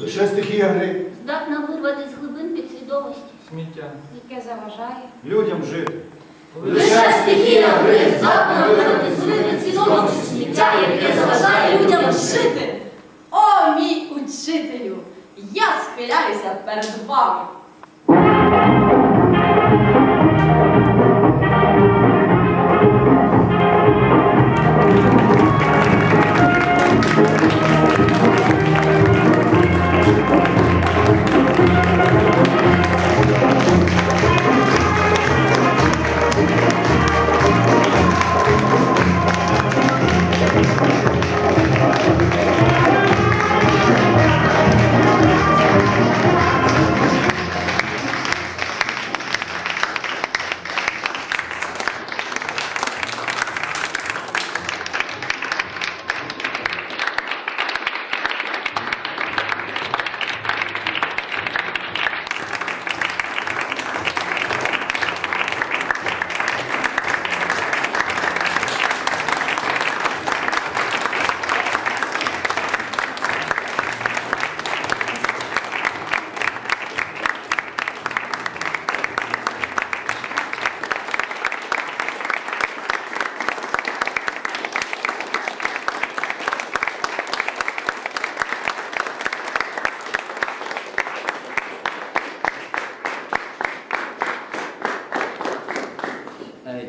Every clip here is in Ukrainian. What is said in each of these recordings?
Лише стихія гри. здатна вирвати з глибин підсвідомості. Сміття. яке заважає. Людям жити. Лише стихія гри здатна вирвати з глибин підсвідомості сміття, яке заважає людям жити. О, мій учителю! Я схиляюся перед вами.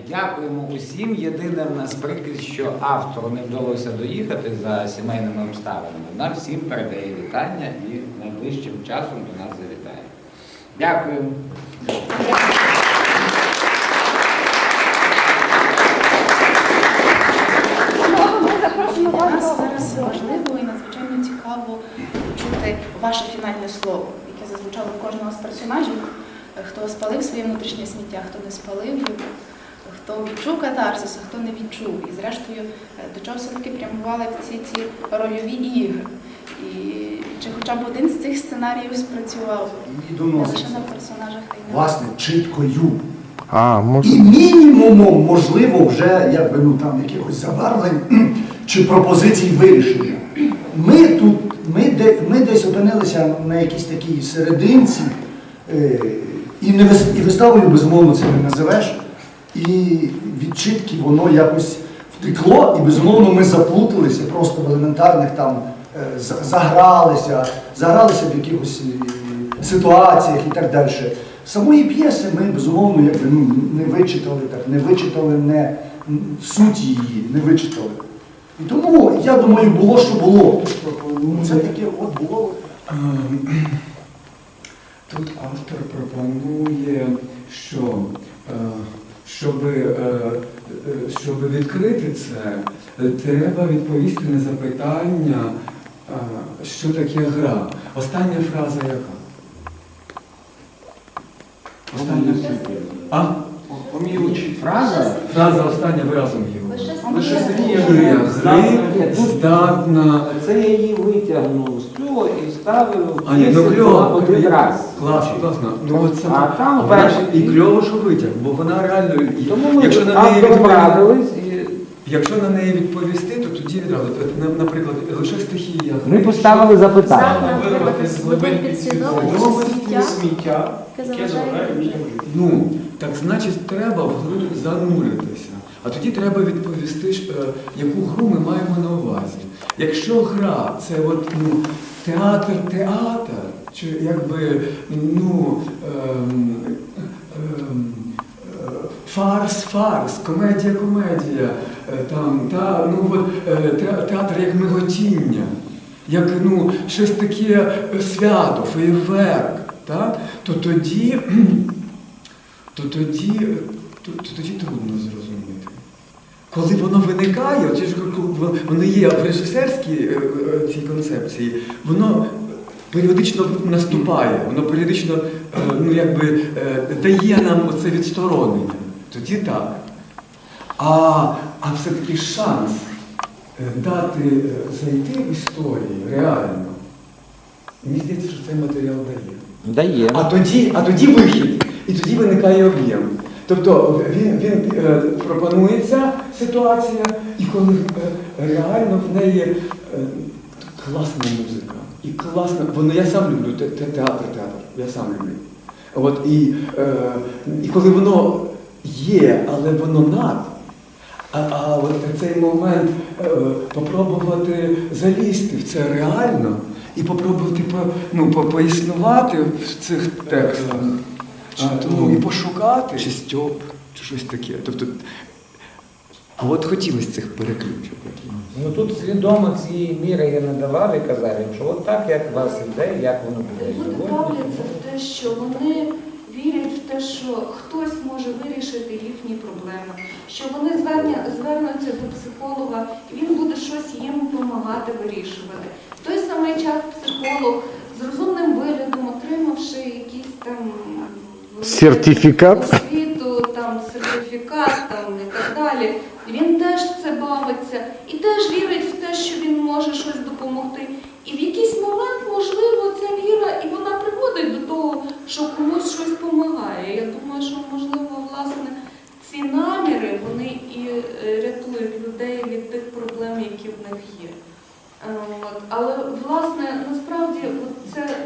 Дякуємо усім. Єдине в нас прикрість, що автору не вдалося доїхати за сімейними обставинами. Вона всім передає вітання і найближчим часом до нас завітає. Дякуємо. Нас зараз важливо і надзвичайно цікаво чути ваше фінальне слово, яке зазвучало в кожного з персонажів. Хто спалив своє внутрішнє сміття, хто не спалив його, хто відчув катарсис, а хто не відчув. І зрештою, е, до чого все-таки прямували ці ці рольові ігри. І чи хоча б один з цих сценаріїв спрацював? І Не лише на персонажах на Власне, чіткою. А, І може. мінімумом, можливо, вже якби ну там якихось забарвлень чи пропозицій вирішення. Ми тут, ми, де, ми десь опинилися на якійсь такій серединці, е, і, не і виставою, безумовно, це не називеш. І від чітки воно якось втекло, і безумовно ми заплуталися просто в елементарних там е, загралися, загралися в якихось е, ситуаціях і так далі. Самої п'єси ми безумовно якби, ну, не вичитали, так, не вичитали не суть її, не вичитали. І тому, я думаю, було, що було. Це таке от було. Тут автор пропонує, що е, щоб, е, е, щоб відкрити це, треба відповісти на запитання, е, що таке гра. Остання фраза яка? Остання А? Фраза. Фраза остання ви разом його. Гри. гри здатна. Це я її витягнув з цього і ставив А, ні, ну кльово. один раз. Класно, класно. Ну, от це, А там вона перший- і кльово, що витяг, бо вона реально, і- Тому ми якщо на неї відповісти, і якщо на неї відповісти, то тоді відразу, от, на- наприклад, лише стихія. ми поставили запитання. Здатна вирвати з глибин підсвідомості сміття, сміття, яке яке заважає заважає людям жити. Ну, так значить, треба в гру зануритися. А тоді треба відповісти, е, яку гру ми маємо на увазі. Якщо гра це от, ну, театр, театр, чи якби ну, ем, ем, е, фарс, фарс, комедія, комедія, е, там, та, ну, от, е, театр як миготіння, як ну, щось таке свято, феєрверк, та, то тоді то тоді, то, то тоді трудно зрозуміти. Коли воно виникає, от ж воно є в режисерській е, е, цій концепції, воно періодично наступає, воно періодично е, ну, якби, дає нам оце відсторонення. Тоді так. А, а все-таки шанс дати зайти в історії реально. Мені здається, що цей матеріал дає. Дає. А тоді, а тоді вихід, і тоді виникає об'єм. Тобто він, він е, пропонується ситуація, і коли е, реально в неї е, класна музика. І класна. Воно я сам люблю те- те- театр, театр. Я сам люблю. От і, е, і коли воно є, але воно над. А, а от цей момент е, попробувати залізти в це реально і попробувати по, ну, по, поіснувати в цих текстах. А, ну, і пошукати. Чи Стьоп, чи щось таке. Тобто, а от хотілося цих переключок. Ну тут свідомо цієї міри я не давав і казав, якщо от так, як у вас іде, як воно буде Люди сьогодні. бавляться в те, що вони вірять в те, що хтось може вирішити їхні проблеми, що вони зверня- звернуться до психолога, і він буде щось їм допомагати вирішувати. В той самий час психолог з розумним виглядом, отримавши якісь там Сертифікат. освіту, там сертифікат там і так далі. Він теж це бавиться і теж вірить в те, що він може щось допомогти. І в якийсь момент, можливо, ця віра і вона приводить до того, що комусь щось допомагає. Я думаю, що можливо, власне, ці наміри вони і е, рятують людей від тих проблем, які в них є. Е, От. Але власне насправді це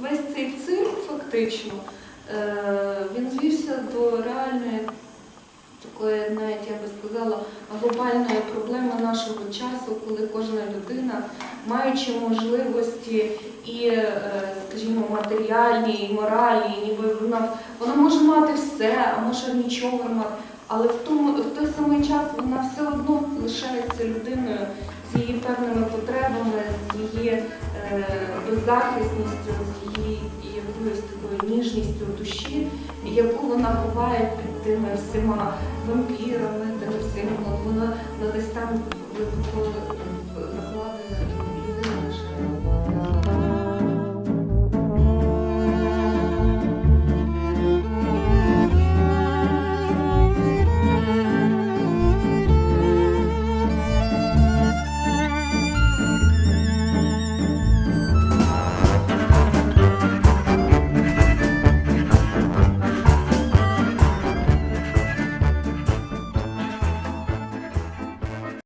весь цей цирк фактично. Е, Він звівся до реальної такої, навіть я би сказала, глобальної проблеми нашого часу, коли кожна людина, маючи можливості і, е, скажімо, матеріальні, і моральні, ніби вона, вона може мати все, а може нічого мати. Але в тому в той самий час вона все одно лишається людиною з її певними потребами, з її е, беззахисністю, з її ніжністю душі, яку вона ховає під тими всіма вампірами, тими всіма, от вона вона десь там закладає. закладена.